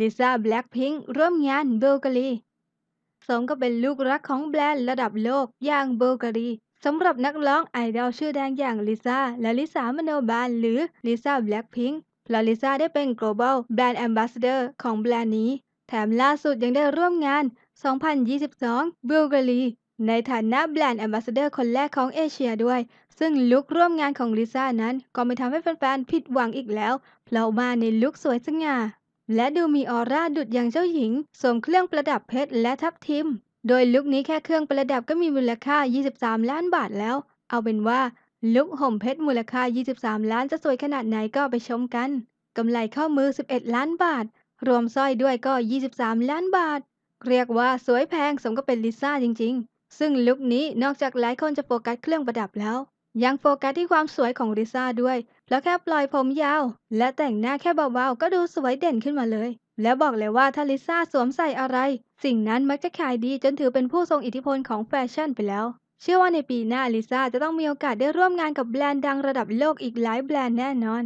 ลิซ่าแบล็คพิงค์ร่วมงานเบลกาลีสมก็เป็นลูกรักของแบรนด์ระดับโลกอย่างเบลกาลีสำหรับนักร้องไอดอลชื่อดังอย่างลิซ่าและลิซ่ามโนบาลหรือลิซ่าแบล็คพิงค์เพราะลิซ่าได้เป็น global brand ambassador ของแบรนด์นี้ แถมล่าสุดยังได้ร่วมงาน 2022 b u l g a r i ในฐานะแบรนด์แอมบาสเดอร์คนแรกของเอเชียด้วย ซึ่งลุคร่วมงานของลิซ่านั้น ก็ไม่ทำให้แฟนๆ ผิดหวังอีกแล้ว เพราะมาในลุคสวยสง่า และดูมีออร่าดุดอย่างเจ้าหญิง สวมเครื่องประดับเพชรและทับทิม โดยลุคนี้แค่เครื่องประดับก็มีมูลค่า 23 ล้านบาทแล้ว เอาเป็นว่าลุคห่มเพชรมูลค่า 23 ล้านจะสวยขนาดไหนก็ไปชมกัน กำไรข้อมือ 11 ล้านบาท รวมสร้อยด้วยก็ 23 ล้านบาท เรียกว่าสวยแพงสมกับเป็นลิซ่าจริง ๆ ซึ่งลุคนี้นอกจากหลายคนจะโฟกัสเครื่องประดับแล้ว ยังโฟกัสที่ความสวยของลิซ่าด้วย เพราะแค่ปล่อยผมยาว และแต่งหน้าแค่เบาๆ ก็ดูสวยเด่นขึ้นมาเลย แล้วบอกเลยว่าถ้าลิซ่าสวมใส่อะไร สิ่งนั้นมักจะขายดีจนถือเป็นผู้ทรงอิทธิพลของแฟชั่นไปแล้ว เชื่อว่าในปีหน้าลิซ่าจะต้องมีโอกาสได้ร่วมงานกับแบรนด์ดังระดับโลกอีกหลายแบรนด์แน่นอน